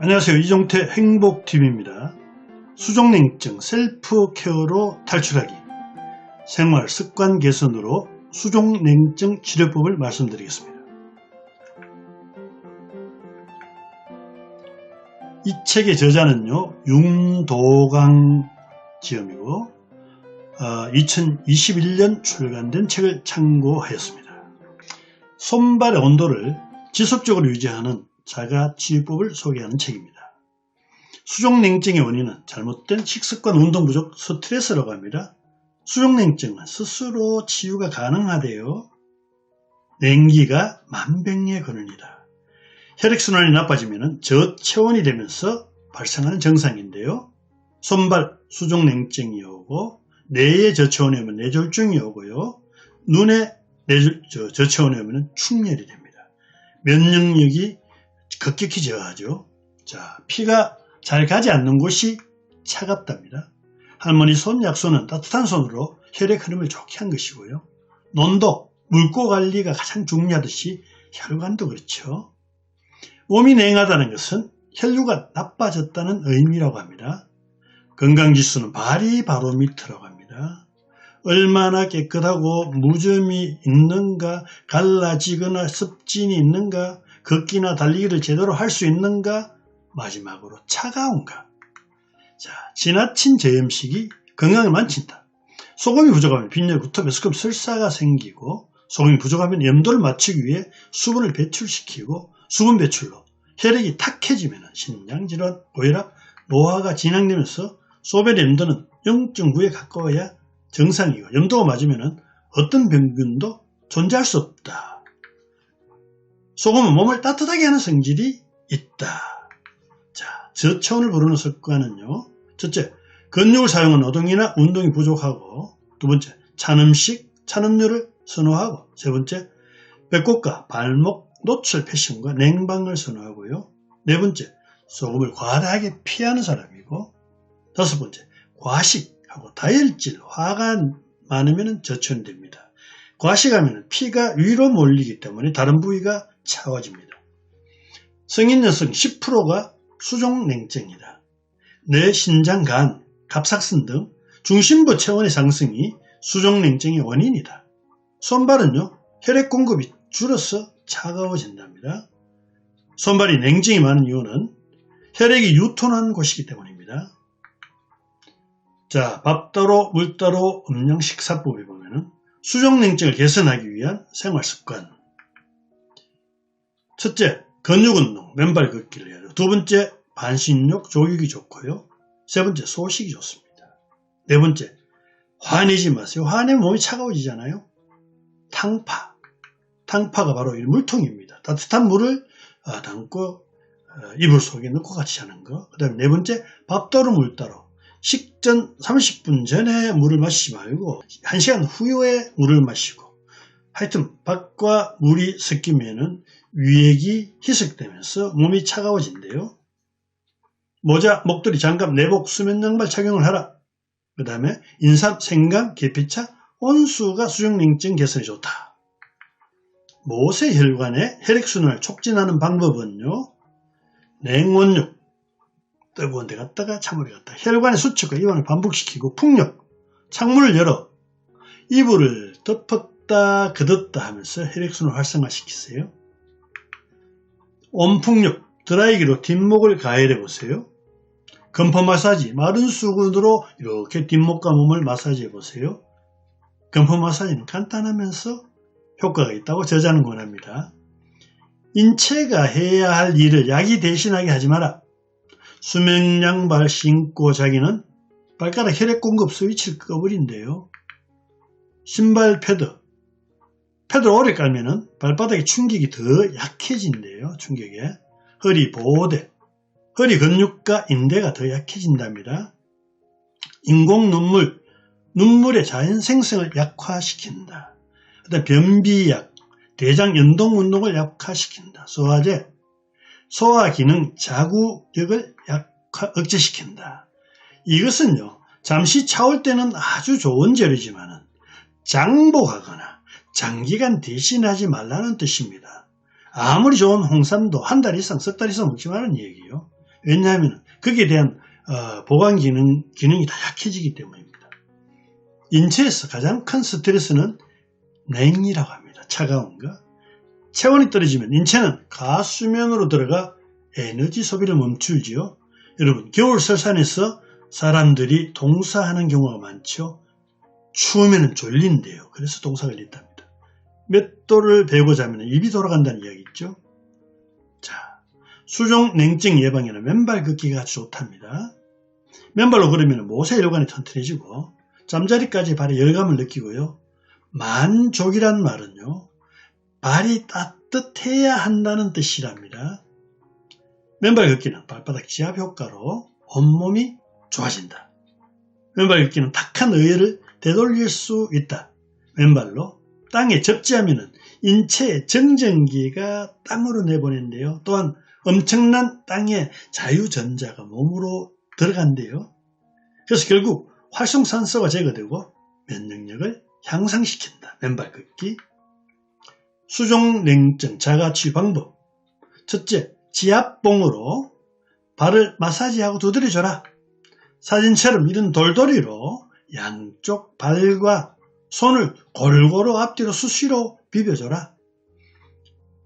안녕하세요. 이종태 행복TV입니다. 수족냉증 셀프 케어로 탈출하기 생활 습관 개선으로 수족냉증 치료법을 말씀드리겠습니다. 이 책의 저자는요, 윤도강 지음이고, 2021년 출간된 책을 참고하였습니다. 손발의 온도를 지속적으로 유지하는 자가치유법을 소개하는 책입니다. 수족냉증의 원인은 잘못된 식습관 운동 부족 스트레스라고 합니다. 수족냉증은 스스로 치유가 가능하대요. 냉기가 만병의 근원이다. 혈액순환이 나빠지면 저체온이 되면서 발생하는 정상인데요. 손발 수족냉증이 오고 뇌에 저체온이 오면 뇌졸중이 오고요. 눈에 뇌졸, 저, 저체온이 오면 충혈이 됩니다. 면역력이 급격히 저하죠. 자, 피가 잘 가지 않는 곳이 차갑답니다. 할머니 손 약손은 따뜻한 손으로 혈액 흐름을 좋게 한 것이고요. 논도, 물고 관리가 가장 중요하듯이 혈관도 그렇죠. 몸이 냉하다는 것은 혈류가 나빠졌다는 의미라고 합니다. 건강지수는 발이 바로미터라고 합니다. 얼마나 깨끗하고 무좀이 있는가, 갈라지거나 습진이 있는가, 걷기나 달리기를 제대로 할 수 있는가, 마지막으로 차가운가. 자, 지나친 저염식이 건강을 망친다. 소금이 부족하면 빈혈부터 메스껍 설사가 생기고 소금이 부족하면 염도를 맞추기 위해 수분을 배출시키고 수분 배출로 혈액이 탁해지면 신장질환, 고혈압, 노화가 진행되면서 소변 염도는 0.9에 가까워야 정상이고 염도가 맞으면 어떤 병균도 존재할 수 없다. 소금은 몸을 따뜻하게 하는 성질이 있다. 자, 저체온을 부르는 습관은요. 첫째, 근육을 사용한 노동이나 운동이 부족하고 두 번째, 찬 음식, 찬 음료를 선호하고 세 번째, 배꼽과 발목 노출 패션과 냉방을 선호하고요. 네 번째, 소금을 과다하게 피하는 사람이고 다섯 번째, 과식하고 다혈질, 화가 많으면 저체온이 됩니다. 과식하면 피가 위로 몰리기 때문에 다른 부위가 차워집니다. 성인 여성 10%가 수족냉증이다. 뇌, 신장, 간, 갑상선 등 중심부 체온의 상승이 수족냉증의 원인이다. 손발은요, 혈액 공급이 줄어서 차가워진답니다. 손발이 냉증이 많은 이유는 혈액이 유통하는 곳이기 때문입니다. 자, 밥 따로 물 따로 음량 식사법에 보면은 수족냉증을 개선하기 위한 생활 습관. 첫째, 근육운동, 맨발 걷기를 해야죠. 두 번째, 반신욕, 조육이 좋고요. 세 번째, 소식이 좋습니다. 네 번째, 화내지 마세요. 화내면 몸이 차가워지잖아요. 탕파. 탕파가 바로 이 물통입니다. 따뜻한 물을 아, 담고 어, 이불 속에 넣고 같이 하는 거. 그 다음에 네 번째, 밥 따로 물 따로. 식전 30분 전에 물을 마시지 말고 1시간 후에 물을 마시고 하여튼 밥과 물이 섞이면은 위액이 희석되면서 몸이 차가워진대요. 모자, 목도리, 장갑, 내복, 수면 양말 착용을 하라. 그 다음에 인삼, 생강, 계피차, 온수가 수족냉증 개선에 좋다. 모세혈관의 혈액순환을 촉진하는 방법은요. 냉온욕, 뜨거운 데 갔다가 찬물에 갔다 혈관의 수축과 이완을 반복시키고 풍력, 창문을 열어 이불을 덮었다 그었다 하면서 혈액순환을 활성화시키세요. 온풍력, 드라이기로 뒷목을 가열해 보세요. 건포 마사지, 마른 수건으로 이렇게 뒷목과 몸을 마사지해 보세요. 건포 마사지는 간단하면서 효과가 있다고 저자는 권합니다. 인체가 해야 할 일을 약이 대신하게 하지 마라. 수면 양발 신고 자기는 발가락 혈액 공급 스위치를 꺼버린대요. 신발 패드. 패드를 오래 깔면은 발바닥에 충격이 더 약해진대요. 충격에. 허리 보호대. 허리 근육과 인대가 더 약해진답니다. 인공 눈물. 눈물의 자연 생성을 약화시킨다. 그다음 변비약, 대장 연동 운동을 약화시킨다. 소화제, 소화 기능 자구력을 약화, 억제시킨다. 이것은요, 잠시 차올 때는 아주 좋은 재료지만 장복하거나 장기간 대신하지 말라는 뜻입니다. 아무리 좋은 홍삼도 한 달 이상, 석 달 이상 먹지 말라는 얘기예요. 왜냐하면 거기에 대한 어, 보관 기능, 기능이 다 약해지기 때문입니다. 인체에서 가장 큰 스트레스는 냉이라고 합니다. 차가운 거. 체온이 떨어지면 인체는 가수면으로 들어가 에너지 소비를 멈출지요. 여러분 겨울 설산에서 사람들이 동사하는 경우가 많죠. 추우면 졸린대요. 그래서 동사 걸린답니다. 몇 도를 배우고 자면 입이 돌아간다는 이야기 있죠. 자, 수종 냉증 예방에는 맨발 걷기가 아주 좋답니다. 맨발로 걸으면 모세혈관이 튼튼해지고 잠자리까지 발에 열감을 느끼고요. 만족이란 말은요. 발이 따뜻해야 한다는 뜻이랍니다. 맨발 걷기는 발바닥 지압 효과로 온몸이 좋아진다. 맨발 걷기는 탁한 의외를 되돌릴 수 있다. 맨발로 땅에 접지하면 인체의 정전기가 땅으로 내보낸대요. 또한 엄청난 땅의 자유전자가 몸으로 들어간대요. 그래서 결국 활성산소가 제거되고 면역력을 향상시킨다. 맨발 걷기. 수종냉증 자가치 방법. 첫째, 지압봉으로 발을 마사지하고 두드려줘라. 사진처럼 이런 돌돌이로 양쪽 발과 손을 골고루 앞뒤로 수시로 비벼줘라.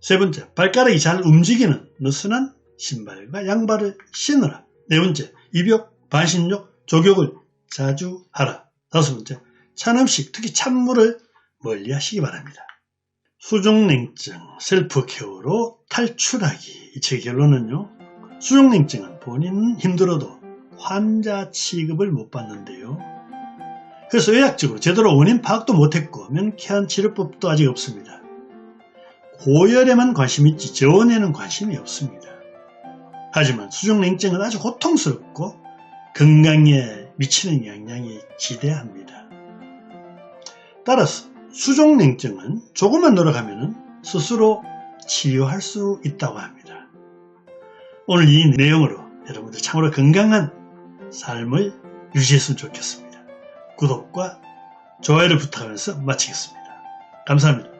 세 번째, 발가락이 잘 움직이는 느슨한 신발과 양발을 신으라. 네 번째, 입욕, 반신욕, 족욕을 자주 하라. 다섯 번째, 찬 음식, 특히 찬물을 멀리 하시기 바랍니다. 수족냉증, 셀프 케어로 탈출하기. 이 책의 결론은요. 수족냉증은 본인은 힘들어도 환자 취급을 못 받는데요. 그래서 의학적으로 제대로 원인 파악도 못했고 명쾌한 치료법도 아직 없습니다. 고열에만 관심이 있지 저온에는 관심이 없습니다. 하지만 수족냉증은 아주 고통스럽고 건강에 미치는 영향이 지대합니다. 따라서 수족냉증은 조금만 노력하면 스스로 치료할 수 있다고 합니다. 오늘 이 내용으로 여러분들 참으로 건강한 삶을 유지했으면 좋겠습니다. 구독과 좋아요를 부탁하면서 마치겠습니다. 감사합니다.